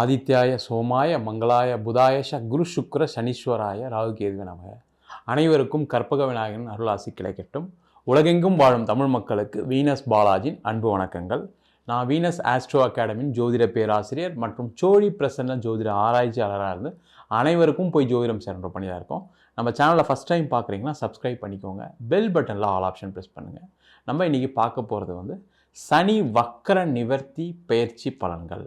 ஆதித்யாய சோமாய மங்களாய புதாயஷ குரு சுக்ர சனீஸ்வராய ராகு நமக அனைவருக்கும் கற்பக விநாயகன் அருளாசி கிடைக்கட்டும். உலகெங்கும் வாழும் தமிழ் மக்களுக்கு வீனஸ் பாலாஜின் அன்பு வணக்கங்கள். நான் வீனஸ் ஆஸ்ட்ரோ அகாடமியின் ஜோதிட பேராசிரியர் மற்றும் சோழி பிரசன்ன ஜோதிட ஆராய்ச்சியாளராக இருந்து அனைவருக்கும் போய் ஜோதிடம் சேர்ன்ற பண்ணியாக இருக்கோம். நம்ம சேனலில் ஃபஸ்ட் டைம் பார்க்குறீங்கன்னா சப்ஸ்கிரைப் பண்ணிக்கோங்க. பெல் பட்டனில் ஆல் ஆப்ஷன் ப்ரெஸ் பண்ணுங்கள் நம்ம இன்றைக்கி பார்க்க போகிறது வந்து சனி வக்கர நிவர்த்தி பயிற்சி பலன்கள்.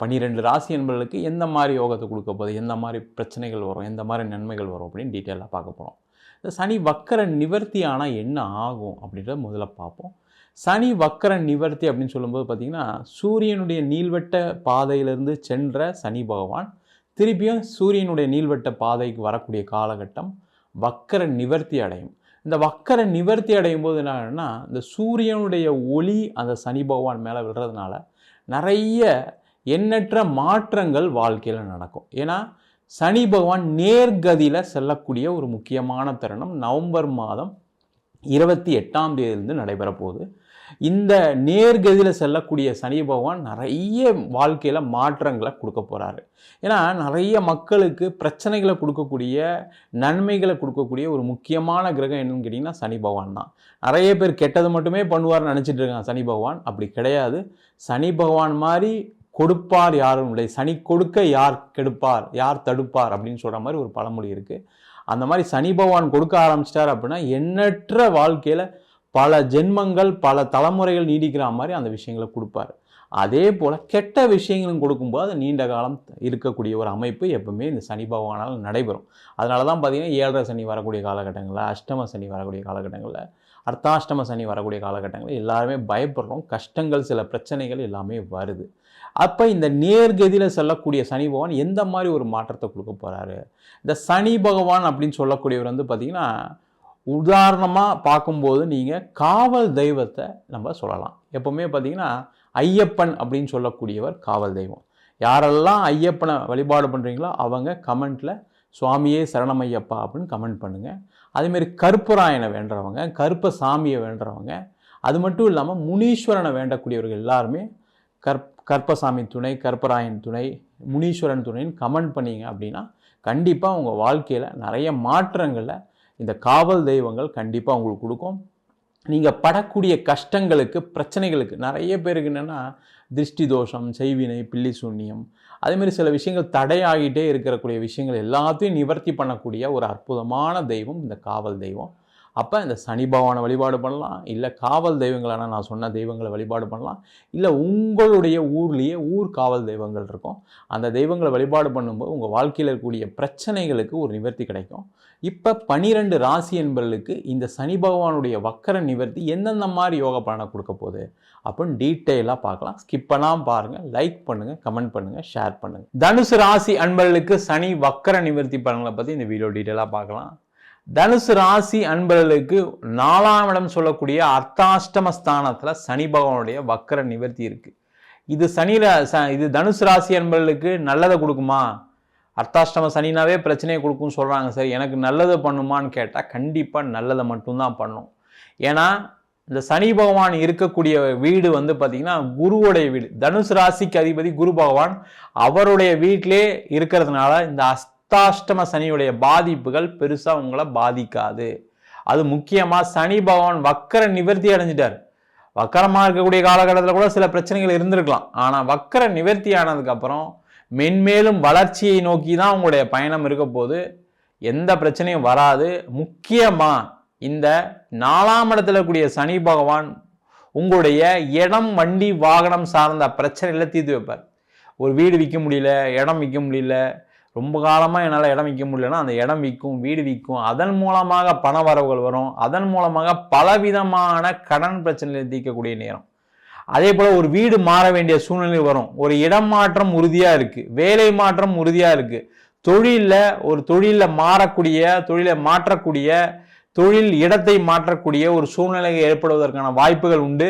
பன்னிரெண்டு ராசி என்பர்களுக்கு எந்த மாதிரி யோகத்தை கொடுக்க போகுது? எந்த மாதிரி பிரச்சனைகள் வரும்? எந்த மாதிரி நன்மைகள் வரும்? அப்படின்னு டீட்டெயிலாக பார்க்க போகிறோம் இந்த சனி வக்கர நிவர்த்தி ஆனால் என்ன ஆகும் அப்படின்றத முதல்ல பார்ப்போம். சனி வக்கர நிவர்த்தி அப்படின்னு சொல்லும்போது பார்த்திங்கன்னா சூரியனுடைய நீள்வட்ட பாதையிலிருந்து சென்ற சனி பகவான் திருப்பியும் சூரியனுடைய நீள்வட்ட பாதைக்கு வரக்கூடிய காலகட்டம் வக்கர நிவர்த்தி அடையும். இந்த வக்கர நிவர்த்தி அடையும் போது என்னன்னா இந்த சூரியனுடைய ஒளி அந்த சனி பகவான் மேலே விடுறதுனால நிறைய எண்ணற்ற மாற்றங்கள் வாழ்க்கையில் நடக்கும். ஏன்னா சனி பகவான் நேர்கதியில் செல்லக்கூடிய ஒரு முக்கியமான தருணம் நவம்பர் மாதம் இருபத்தி எட்டாம் தேதியிலிருந்து நடைபெற போகுது. இந்த நேர்கதியில் செல்லக்கூடிய சனி பகவான் நிறைய வாழ்க்கையில் மாற்றங்களை கொடுக்க போகிறாரு ஏன்னா நிறைய மக்களுக்கு பிரச்சனைகளை கொடுக்கக்கூடிய நன்மைகளை கொடுக்கக்கூடிய ஒரு முக்கியமான கிரகம் என்னன்னு கேட்டிங்கன்னா சனி பகவான் தான். நிறைய பேர் கெட்டது மட்டுமே பண்ணுவார்னு நினச்சிட்டு இருக்காங்க சனி பகவான். அப்படி கிடையாது. சனி பகவான் மாதிரி கொடுப்பார் யாரும் இல்லை. சனி கொடுக்க யார் கெடுப்பார் யார் தடுப்பார் அப்படின்னு சொல்கிற மாதிரி ஒரு பழமொழி இருக்குது அந்த மாதிரி சனி பகவான் கொடுக்க ஆரம்பிச்சிட்டார் அப்படின்னா எண்ணற்ற வாழ்க்கையில் பல ஜென்மங்கள் பல தலைமுறைகள் நீடிக்கிற மாதிரி அந்த விஷயங்களை கொடுப்பார். அதே போல் கெட்ட விஷயங்களும் கொடுக்கும்போது அது நீண்ட காலம் இருக்கக்கூடிய ஒரு அமைப்பு எப்பவுமே இந்த சனி பகவானால் நடைபெறும். அதனால தான் பார்த்தீங்கன்னா ஏழரை சனி வரக்கூடிய காலகட்டங்களில் அஷ்டம சனி வரக்கூடிய காலகட்டங்களில் அர்த்தாஷ்டம சனி வரக்கூடிய காலகட்டங்களில் எல்லாருமே பயப்படுறோம். கஷ்டங்கள் சில பிரச்சனைகள் எல்லாமே வருது. அப்போ இந்த நேர்கதியில் செல்லக்கூடிய சனி பகவான் எந்த மாதிரி ஒரு மாற்றத்தை கொடுக்க போகிறாரு இந்த சனி பகவான் அப்படின்னு சொல்லக்கூடியவர் வந்து பார்த்திங்கன்னா உதாரணமாக பார்க்கும்போது நீங்கள் காவல் தெய்வத்தை நம்ம சொல்லலாம். எப்போவுமே பார்த்தீங்கன்னா ஐயப்பன் அப்படின்னு சொல்லக்கூடியவர் காவல் தெய்வம். யாரெல்லாம் ஐயப்பனை வழிபாடு பண்ணுறீங்களோ அவங்க கமெண்ட்டில் சுவாமியே சரணமையப்பா அப்படின்னு கமெண்ட் பண்ணுங்கள் அதேமாரி கருப்பராயனை வேண்டுறவங்க கருப்ப சாமியை வேண்டுறவங்க அது மட்டும் இல்லாமல் முனீஸ்வரனை வேண்டக்கூடியவர்கள் எல்லாருமே கற் கற்பசாமி துணை கற்பராயன் துணை முனீஸ்வரன் துணைன்னு கமெண்ட் பண்ணீங்க அப்படின்னா கண்டிப்பாக உங்கள் வாழ்க்கையில் நிறைய மாற்றங்களை இந்த காவல் தெய்வங்கள் கண்டிப்பாக உங்களுக்கு கொடுக்கும். நீங்கள் படக்கூடிய கஷ்டங்களுக்கு பிரச்சனைகளுக்கு நிறைய பேருக்கு என்னென்னா திருஷ்டி தோஷம் செய்வினை பில்லி சூன்யம் அதேமாரி சில விஷயங்கள் தடையாகிட்டே இருக்கிறக்கூடிய விஷயங்கள் எல்லாத்தையும் நிவர்த்தி பண்ணக்கூடிய ஒரு அற்புதமான தெய்வம் இந்த காவல் தெய்வம். அப்போ இந்த சனி பகவானை வழிபாடு பண்ணலாம் இல்லை காவல் தெய்வங்களான நான் சொன்ன தெய்வங்களை வழிபாடு பண்ணலாம் இல்லை உங்களுடைய ஊர்லேயே ஊர் காவல் தெய்வங்கள் இருக்கும். அந்த தெய்வங்களை வழிபாடு பண்ணும்போது உங்கள் வாழ்க்கையில் இருக்கக்கூடிய பிரச்சனைகளுக்கு ஒரு நிவர்த்தி கிடைக்கும். இப்போ பனிரெண்டு ராசி என்பர்களுக்கு இந்த சனி பகவானுடைய வக்கர நிவர்த்தி எந்தெந்த மாதிரி யோக பலனை கொடுக்க போகுது? அப்படின்னு டீட்டெயிலாக பார்க்கலாம். ஸ்கிப் பண்ணாமல் பாருங்கள் லைக் பண்ணுங்கள் கமெண்ட் பண்ணுங்கள் ஷேர் பண்ணுங்கள் தனுசு ராசி அன்பர்களுக்கு சனி வக்கர நிவர்த்தி பலன்களை பற்றி இந்த வீடியோ டீட்டெயிலாக பார்க்கலாம். தனுசு ராசி அன்பர்களுக்கு நாலாம் இடம் சொல்லக்கூடிய அர்த்தாஷ்டம ஸ்தானத்தில் சனி பகவானுடைய வக்கர நிவர்த்தி இருக்குது இது சனி இது தனுசு ராசி அன்பர்களுக்கு நல்லதை கொடுக்குமா? அர்த்தாஷ்டம சனினாவே பிரச்சனையை கொடுக்கும்னு சொல்கிறாங்க சார் எனக்கு நல்லதை பண்ணுமான்னு கேட்டால் கண்டிப்பாக நல்லதை மட்டும்தான் பண்ணும். ஏன்னா இந்த சனி பகவான் இருக்கக்கூடிய வீடு வந்து பார்த்திங்கன்னா குருவுடைய வீடு. தனுசு ராசிக்கு அதிபதி குரு பகவான் அவருடைய வீட்டிலே இருக்கிறதுனால இந்த அஸ்தாஷ்டம சனியுடைய பாதிப்புகள் பெருசாக உங்களை பாதிக்காது. அது முக்கியமாக சனி பகவான் வக்கர நிவர்த்தி அடைஞ்சிட்டார். வக்கரமாக இருக்கக்கூடிய காலகட்டத்தில் கூட சில பிரச்சனைகள் இருந்திருக்கலாம். ஆனால் வக்கர நிவர்த்தி ஆனதுக்கப்புறம் மென்மேலும் வளர்ச்சியை நோக்கி தான் உங்களுடைய பயணம் இருக்க போது எந்த பிரச்சனையும் வராது. முக்கியமாக இந்த நாலாம் இடத்துல கூடிய சனி பகவான் உங்களுடைய இடம் வண்டி வாகனம் சார்ந்த பிரச்சனைகளை தீர்த்து வைப்பார். ஒரு வீடு விற்க முடியல இடம் விற்க முடியல ரொம்ப காலமாக என்னால் இடம் விற்க முடியலன்னா அந்த இடம் விற்கும் வீடு விற்கும். அதன் மூலமாக பண வரவுகள் வரும். அதன் மூலமாக பலவிதமான கடன் பிரச்சனைகளை தீர்க்கக்கூடிய நேரம். அதே போல் ஒரு வீடு மாற வேண்டிய சூழ்நிலை வரும். ஒரு இடம் மாற்றம் உறுதியாக இருக்குது வேலை மாற்றம் உறுதியாக இருக்குது தொழிலில் ஒரு தொழிலில் மாறக்கூடிய தொழிலை மாற்றக்கூடிய தொழில் இடத்தை மாற்றக்கூடிய ஒரு சூழ்நிலை ஏற்படுவதற்கான வாய்ப்புகள் உண்டு.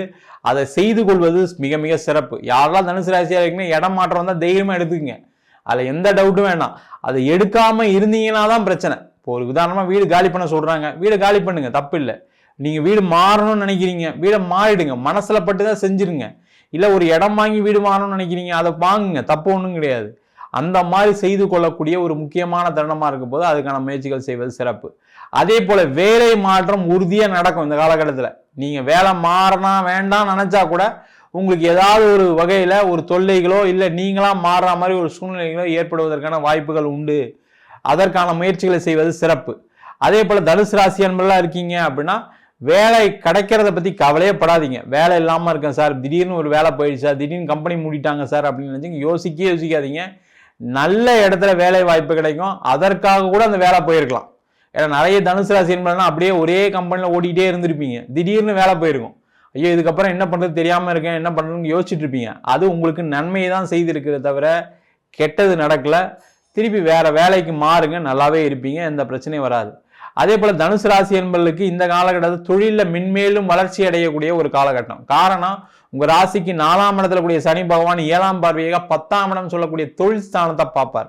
அதை செய்து கொள்வது மிக மிக சிறப்பு. யாரெல்லாம் தனுசு ராசியாக இருக்குன்னா இடம் மாற்றம் வந்தால் தைரியமாக எடுத்துக்கங்க. அதில் எந்த டவுட்டும் வேணாம் அதை எடுக்காமல் இருந்தீங்கன்னா தான் பிரச்சனை. இப்போ ஒரு உதாரணமாக வீடு காலி பண்ண சொல்கிறாங்க வீடை காலி பண்ணுங்க தப்பு இல்லை. நீங்கள் வீடு மாறணும்னு நினைக்கிறீங்க. வீடை மாறிடுங்க. மனசில் பட்டு தான் செஞ்சுருங்க. இல்லை ஒரு இடம் வாங்கி வீடு மாறணும்னு நினைக்கிறீங்க அதை வாங்குங்க. தப்பு ஒன்றும் கிடையாது. அந்த மாதிரி செய்து கொள்ளக்கூடிய ஒரு முக்கியமான தருணமாக இருக்கும் போது அதுக்கான முயற்சிகள் செய்வது சிறப்பு. அதே போல் வேலை மாற்றம் உறுதியாக நடக்கும் இந்த காலகட்டத்தில். நீங்கள் வேலை மாறினா வேண்டாம் நினச்சா கூட உங்களுக்கு ஏதாவது ஒரு வகையில் ஒரு தொல்லைகளோ இல்லை நீங்களாம் மாறுற மாதிரி ஒரு சூழ்நிலைகளோ ஏற்படுவதற்கான வாய்ப்புகள் உண்டு. அதற்கான முயற்சிகளை செய்வது சிறப்பு. அதே போல் தனுசு ராசி அன்பெல்லாம் இருக்கீங்க அப்படின்னா வேலை கிடைக்கிறத பற்றி கவலையே படாதீங்க. வேலை இல்லாமல் இருக்கேன் சார். திடீர்னு ஒரு வேலை போயிடுச்சு சார். திடீர்னு கம்பெனி மூடிட்டாங்க சார் அப்படின்னு நினச்சிங்க. யோசிக்கவே யோசிக்காதீங்க. நல்ல இடத்துல வேலை வாய்ப்பு கிடைக்கும். அதற்காக கூட அந்த வேலை போயிருக்கலாம். ஏன்னா நிறைய தனுசு ராசி என்பதுனா அப்படியே ஒரே கம்பெனியில் ஓடிக்கிட்டே இருந்திருப்பீங்க. திடீர்னு வேலை போயிருக்கும். ஐயோ இதுக்கப்புறம் என்ன பண்ணுறது தெரியாமல் இருக்கேன் என்ன பண்ணுறதுன்னு யோசிச்சுட்டு இருப்பீங்க. அது உங்களுக்கு நன்மையை தான் செய்திருக்கிறத தவிர கெட்டது நடக்கல. திருப்பி வேறு வேலைக்கு மாறுங்க நல்லாவே இருப்பீங்க எந்த பிரச்சனையும் வராது. அதே போல் தனுசு ராசி என்பர்களுக்கு இந்த காலகட்டத்தில் தொழிலில் மென்மேலும் வளர்ச்சி அடையக்கூடிய ஒரு காலகட்டம். காரணம் உங்க ராசிக்கு நாலாம் இடத்துல கூடிய சனி பகவான் ஏழாம் பார்வையாக பத்தாம் இடம் சொல்லக்கூடிய தொழில் ஸ்தானத்தை பார்ப்பார்.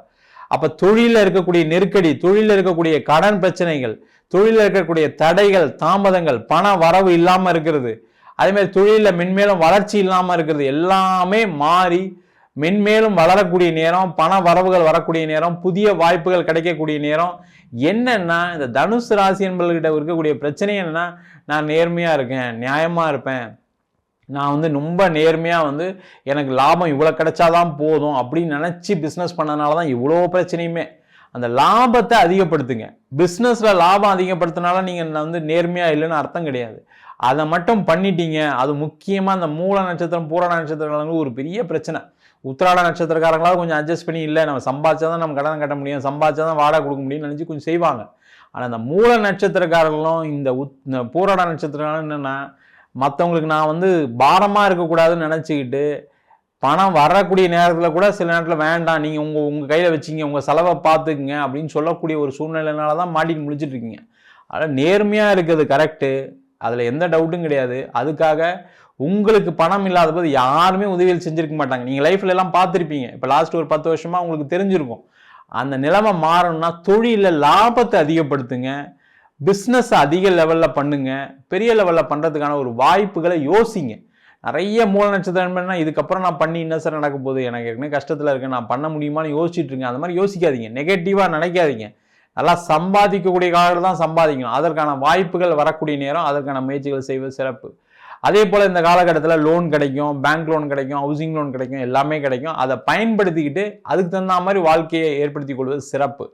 அப்ப தொழிலில் இருக்கக்கூடிய நெருக்கடி தொழிலில் இருக்கக்கூடிய கடன் பிரச்சனைகள் தொழிலில் இருக்கக்கூடிய தடைகள் தாமதங்கள் பண வரவு இல்லாம இருக்கிறது. அதே மாதிரி தொழிலில் மென்மேலும் வளர்ச்சி இல்லாம இருக்கிறது. எல்லாமே மாறி மென்மேலும் வளரக்கூடிய நேரம் பண வரவுகள் வரக்கூடிய நேரம் புதிய வாய்ப்புகள் கிடைக்கக்கூடிய நேரம். என்னன்னா இந்த தனுசு ராசி என்பவர்கிட்ட இருக்கக்கூடிய பிரச்சனை என்னன்னா நான் நேர்மையா இருக்கேன் நியாயமா இருப்பேன் நான் வந்து ரொம்ப நேர்மையாக வந்து எனக்கு லாபம் இவ்வளோ கிடைச்சாதான் போதும் அப்படின்னு நினச்சி பிஸ்னஸ் பண்ணனால தான் இவ்வளோ பிரச்சனையுமே. அந்த லாபத்தை அதிகப்படுத்துங்க. பிஸ்னஸில் லாபம் அதிகப்படுத்தினால நீங்கள் வந்து நேர்மையாக இல்லைன்னு அர்த்தம் கிடையாது. அதை மட்டும் பண்ணிட்டீங்க. அது முக்கியமாக அந்த மூல நட்சத்திரம் பூரண நட்சத்திரங்களுக்கு ஒரு பெரிய பிரச்சனை. உத்திராட நட்சத்திரக்காரங்களாவது கொஞ்சம் அட்ஜஸ்ட் பண்ணி இல்லை நம்ம சம்பாதிச்சா தான் நம்ம கடன் கட்ட முடியும். சம்பாதிச்சா தான் வாடகை கொடுக்க முடியும்னு நினச்சி கொஞ்சம் செய்வாங்க. ஆனால் அந்த மூல நட்சத்திரக்காரங்களும் இந்த உத் இந்த பூராட என்னென்னா மற்றவங்களுக்கு நான் வந்து பாரமாக இருக்கக்கூடாதுன்னு நினச்சிக்கிட்டு பணம் வரக்கூடிய நேரத்தில் கூட சில நேரத்தில் வேண்டாம் நீங்கள் உங்கள் உங்கள் கையில் வச்சிங்க உங்கள் செலவை பார்த்துக்குங்க அப்படின்னு சொல்லக்கூடிய ஒரு சூழ்நிலைனால தான் மாட்டிட்டு முடிச்சிட்ருக்கீங்க அதனால் நேர்மையாக இருக்கிறது கரெக்டு அதில் எந்த டவுட்டும் கிடையாது. அதுக்காக உங்களுக்கு பணம் இல்லாத போது யாருமே உதவிகள் செஞ்சிருக்க மாட்டாங்க. நீங்கள் லைஃப்ல எல்லாம் பார்த்துருப்பீங்க. இப்போ லாஸ்ட் ஒரு பத்து வருஷமாக உங்களுக்கு தெரிஞ்சிருக்கும். அந்த நிலைமை மாறணும்னா தொழிலில் லாபத்தை அதிகப்படுத்துங்க. பிஸ்னஸ் அதிக லெவலில் பண்ணுங்க. பெரிய லெவலில் பண்ணுறதுக்கான ஒரு வாய்ப்புகளை யோசிங்க. நிறைய மூல நட்சத்திரம் என்ன இதுக்கப்புறம் நான் பண்ணி என்ன சார் நடக்க போகுது? எனக்கு ஏற்கனவே கஷ்டத்தில் இருக்கேன் நான் பண்ண முடியுமான்னு யோசிச்சுட்டு இருக்கேன். அந்த மாதிரி யோசிக்காதீங்க. நெகட்டிவாக நினைக்காதீங்க. நல்லா சம்பாதிக்கக்கூடிய காலத்தில் தான் சம்பாதிக்கணும். அதற்கான வாய்ப்புகள் வரக்கூடிய நேரம் அதற்கான முயற்சிகள் செய்வது சிறப்பு. அதே போல் இந்த காலகட்டத்தில் லோன் கிடைக்கும் பேங்க் லோன் கிடைக்கும் ஹவுசிங் லோன் கிடைக்கும் எல்லாமே கிடைக்கும். அதை பயன்படுத்திக்கிட்டு அதுக்கு தகுந்த மாதிரி வாழ்க்கையை ஏற்படுத்தி கொள்வது சிறப்பு.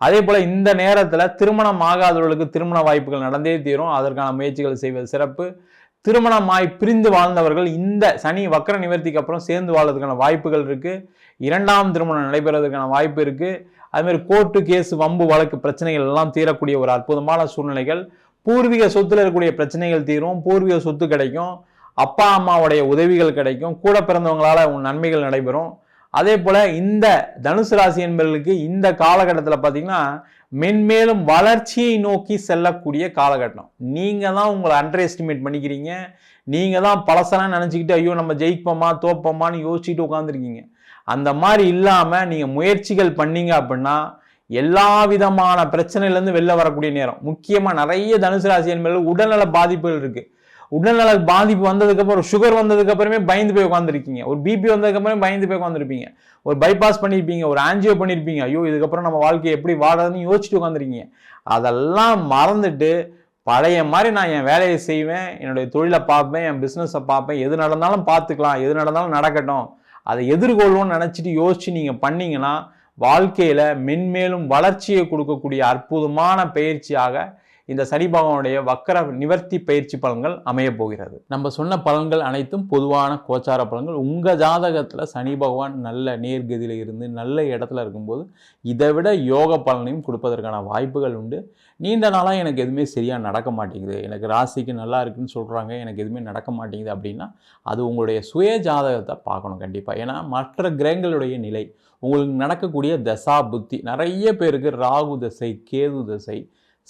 அதே போல் இந்த நேரத்தில் திருமணம் ஆகாதவர்களுக்கு திருமண வாய்ப்புகள் நடந்தே தீரும். அதற்கான முயற்சிகள் செய்வது சிறப்பு. திருமணமாய் பிரிந்து வாழ்ந்தவர்கள் இந்த சனி வக்கர நிவர்த்திக்கு அப்புறம் சேர்ந்து வாழ்றதுக்கான வாய்ப்புகள் இருக்குது இரண்டாம் திருமணம் நடைபெறதுக்கான வாய்ப்பு இருக்குது அதுமாரி கோர்ட்டு கேஸ் வம்பு வழக்கு பிரச்சனைகள் எல்லாம் தீரக்கூடிய ஒரு அற்புதமான சூழ்நிலைகள். பூர்வீக சொத்துல இருக்கக்கூடிய பிரச்சனைகள் தீரும். பூர்வீக சொத்து கிடைக்கும். அப்பா அம்மாவுடைய உதவிகள் கிடைக்கும். கூட பிறந்தவங்களால் நன்மைகள் நடைபெறும். அதே போல் இந்த தனுசு ராசி என்பவர்களுக்கு இந்த காலகட்டத்தில் பார்த்தீங்கன்னா மென்மேலும் வளர்ச்சியை நோக்கி செல்லக்கூடிய காலகட்டம். நீங்கள் தான் உங்களை அண்டர் எஸ்டிமேட் பண்ணிக்கிறீங்க. நீங்கள் தான் பழசெல்லாம் நினச்சிக்கிட்டு ஐயோ நம்ம ஜெயிப்போமா தோப்போமான்னு யோசிச்சுட்டு உட்காந்துருக்கீங்க அந்த மாதிரி இல்லாமல் நீங்கள் முயற்சிகள் பண்ணீங்க அப்படின்னா எல்லா விதமான பிரச்சனையிலேருந்து வெளில வரக்கூடிய நேரம். முக்கியமாக நிறைய தனுசு ராசி என்பவர்கள் உடல்நல பாதிப்புகள் இருக்குது உடல்நல பாதிப்பு வந்ததுக்கப்புறம் சுகர் வந்ததுக்கு அப்புறமே பயந்து போய் உட்காந்துருக்கீங்க ஒரு பிபி வந்ததுக்கப்புறமே பயந்து போய் உட்காந்துருப்பீங்க ஒரு பைபாஸ் பண்ணியிருப்பீங்க ஒரு ஆன்ஜியோ பண்ணியிருப்பீங்க ஐயோ இதுக்கப்புறம் நம்ம வாழ்க்கையை எப்படி வாழறதுன்னு யோசிச்சுட்டு உட்காந்துருக்கீங்க அதெல்லாம் மறந்துட்டு பழைய மாதிரி நான் என் வேலையை செய்வேன் என்னுடைய தொழிலை பார்ப்பேன் என் பிஸ்னஸை பார்ப்பேன். எது நடந்தாலும் பார்த்துக்கலாம் எது நடந்தாலும் நடக்கட்டும். அதை எதிர்கொள்வோம்னு நினச்சிட்டு யோசிச்சு நீங்கள் பண்ணீங்கன்னா வாழ்க்கையில் மென்மேலும் வளர்ச்சியை கொடுக்கக்கூடிய அற்புதமான பயிற்சியாக இந்த சனி பகவானுடைய வக்கர நிவர்த்தி பயிற்சி பலன்கள் அமைய போகிறது. நம்ம சொன்ன பலன்கள் அனைத்தும் பொதுவான கோச்சார பலன்கள். உங்கள் ஜாதகத்தில் சனி பகவான் நல்ல நேர்கதியில் இருந்து நல்ல இடத்துல இருக்கும்போது இதை விட யோக பலனையும் கொடுப்பதற்கான வாய்ப்புகள் உண்டு. நீண்ட நாளாக எனக்கு எதுவுமே சரியாக நடக்க மாட்டேங்குது. எனக்கு ராசிக்கு நல்லா இருக்குன்னு சொல்கிறாங்க எனக்கு எதுவுமே நடக்க மாட்டேங்குது அப்படின்னா அது உங்களுடைய சுய ஜாதகத்தை பார்க்கணும் கண்டிப்பாக ஏன்னா மற்ற கிரகங்களுடைய நிலை உங்களுக்கு நடக்கக்கூடிய தசா புத்தி நிறைய பேருக்கு ராகு தசை கேது தசை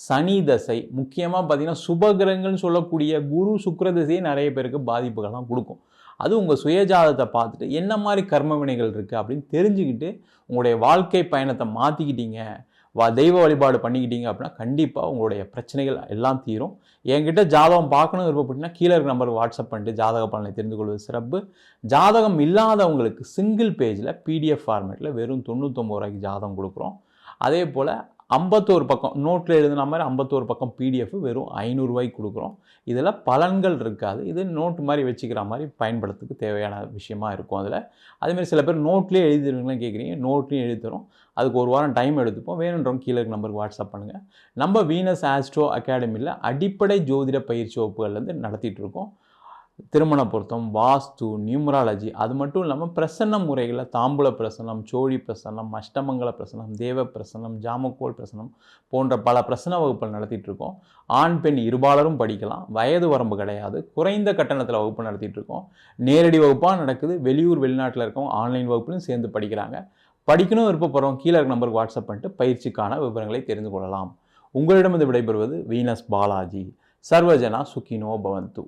சனி தசை முக்கியமாக பார்த்தீங்கன்னா சுபகிரகங்கள்னு சொல்லக்கூடிய குரு சுக்கர தசையே நிறைய பேருக்கு பாதிப்புகள்லாம் கொடுக்கும். அது உங்கள் சுயஜாதத்தை பார்த்துட்டு என்ன மாதிரி கர்ம வினைகள் இருக்குது அப்படின்னு தெரிஞ்சுக்கிட்டு உங்களுடைய வாழ்க்கை பயணத்தை மாற்றிக்கிட்டீங்க வா தெய்வ வழிபாடு பண்ணிக்கிட்டீங்க அப்படின்னா கண்டிப்பாக உங்களுடைய பிரச்சனைகள் எல்லாம் தீரும். என்கிட்ட ஜாதகம் பார்க்கணும் விருப்பப்பட்டீங்கன்னா கீழே இருக்க நம்பருக்கு வாட்ஸ்அப் பண்ணிட்டு ஜாதக பலனை தெரிந்து கொள்வது சிறப்பு. ஜாதகம் இல்லாதவங்களுக்கு சிங்கிள் பேஜில் பிடிஎஃப் ஃபார்மேட்டில் வெறும் தொண்ணூற்றொம்பது ரூபாய்க்கு ஜாதகம் கொடுக்குறோம். அதே போல் ஐம்பத்தோரு பக்கம் நோட்டில் எழுதின மாதிரி ஐம்பத்தோரு பக்கம் பிடிஎஃப் வெறும் ஐநூறுரூவாய்க்கு கொடுக்குறோம். இதில் பலன்கள் இருக்காது. இது நோட்டு மாதிரி வச்சுக்கிற மாதிரி பயன்படுத்துக்கு தேவையான விஷயமா இருக்கும் அதில். அதேமாதிரி சில பேர் நோட்லேயே எழுதிருவீங்களா கேட்குறீங்க. நோட்லேயும் எழுதி தரும் அதுக்கு ஒரு வாரம் டைம் எடுத்துப்போம். வேணுன்றவங்க கீழே இருக்க நம்பருக்கு வாட்ஸ்அப் பண்ணுங்கள் நம்ம வீனஸ் ஆஸ்ட்ரோ அகாடமியில் அடிப்படை ஜோதிட பயிற்சி வகுப்புகள்லேருந்து நடத்திட்டு இருக்கோம். திருமண பொருத்தம் வாஸ்து நியூமராலஜி அது மட்டும் இல்லாமல் பிரசன்ன முறைகளில் தாம்பூல பிரசன்னம் சோழி பிரசன்னம் அஷ்டமங்கல பிரசன்னம் தேவ பிரசனம் ஜாமக்கோல் பிரசன்னம் போன்ற பல பிரசன்ன வகுப்புகள் நடத்திட்டு இருக்கோம் ஆண் பெண் இருபாலரும் படிக்கலாம். வயது வரம்பு கிடையாது. குறைந்த கட்டணத்தில் வகுப்பு நடத்திட்டு இருக்கோம் நேரடி வகுப்பாக நடக்குது. வெளியூர் வெளிநாட்டில் இருக்கவங்க ஆன்லைன் வகுப்புலையும் சேர்ந்து படிக்கிறாங்க. படிக்கணும் விருப்பப்படுறவங்க கீழே இருக்க நம்பருக்கு வாட்ஸ்அப் பண்ணிட்டு பயிற்சிக்கான விவரங்களை தெரிந்து கொள்ளலாம். உங்களிடமிருந்து விடைபெறுவது வீனஸ் பாலாஜி. சர்வஜனா சுகினோ பவந்து.